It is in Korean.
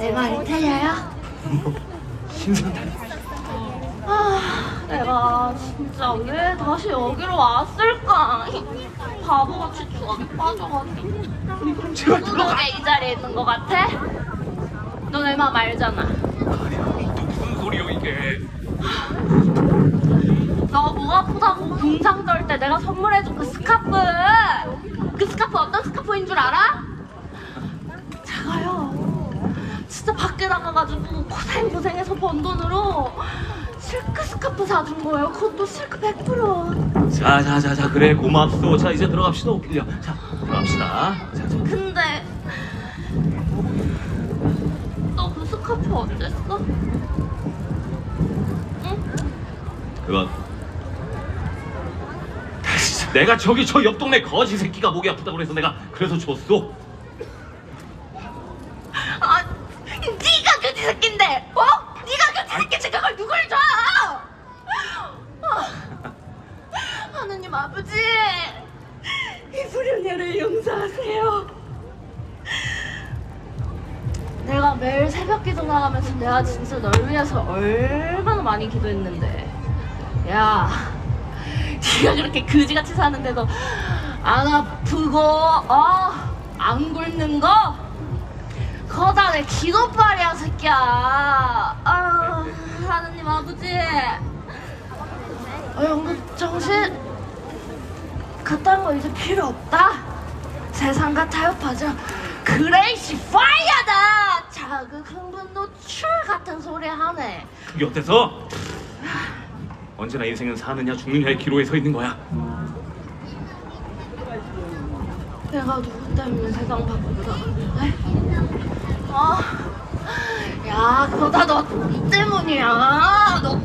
내 말이 틀려요? 신선다. 아, 내가 진짜 왜 다시 여기로 왔을까? 바보같이 추억에 빠져가지고. 그럼 제가 들어가. 누구게 이 자리에 있는 것 같아? 너내맘 알잖아. 아니야, 또 무슨 소리요 이게? 너목 아프다고 공장 떨 때 내가 선물해준 그 스카프. 그 스카프 어떤 스카프인 줄 알아? 나가가지고 고생 고생해서 번 돈으로 실크 스카프 사준 거예요. 그것도 실크 100%. 자, 자, 자, 자, 그래 고맙소. 자, 이제 들어갑시다, 오피디아. 자, 들어갑시다. 자, 자. 근데 너 그 스카프 어땠어? 응? 그건 내가 저기 저 옆 동네 거지 새끼가 목이 아프다고 그래서 내가 그래서 줬어. 아, 네가 그지 새끼인데, 어? 네가 그지 새끼지 그걸 누굴 줘? 아, 하느님 아버지, 이 불효녀를 용서하세요. 내가 매일 새벽 기도 나가면서 내가 진짜 널 위해서 얼마나 많이 기도했는데, 야, 네가 그렇게 그지같이 사는데도 안 아프고, 어, 안 굶는 거? 거다 내 기도빨이야 새끼야. 아 하느님 아버지. 어 영국 정신 그딴 거 이제 필요 없다. 세상과 타협하자 그레이시 파이어다! 자극 흥분 노출 같은 소리 하네. 그게 어때서? 언제나 인생은 사느냐 죽느냐의 기로에 서 있는 거야. 내가 누구 때문에 세상 바꾸고 나갔는데 아, 야, 그거 다 너 때문이야. 너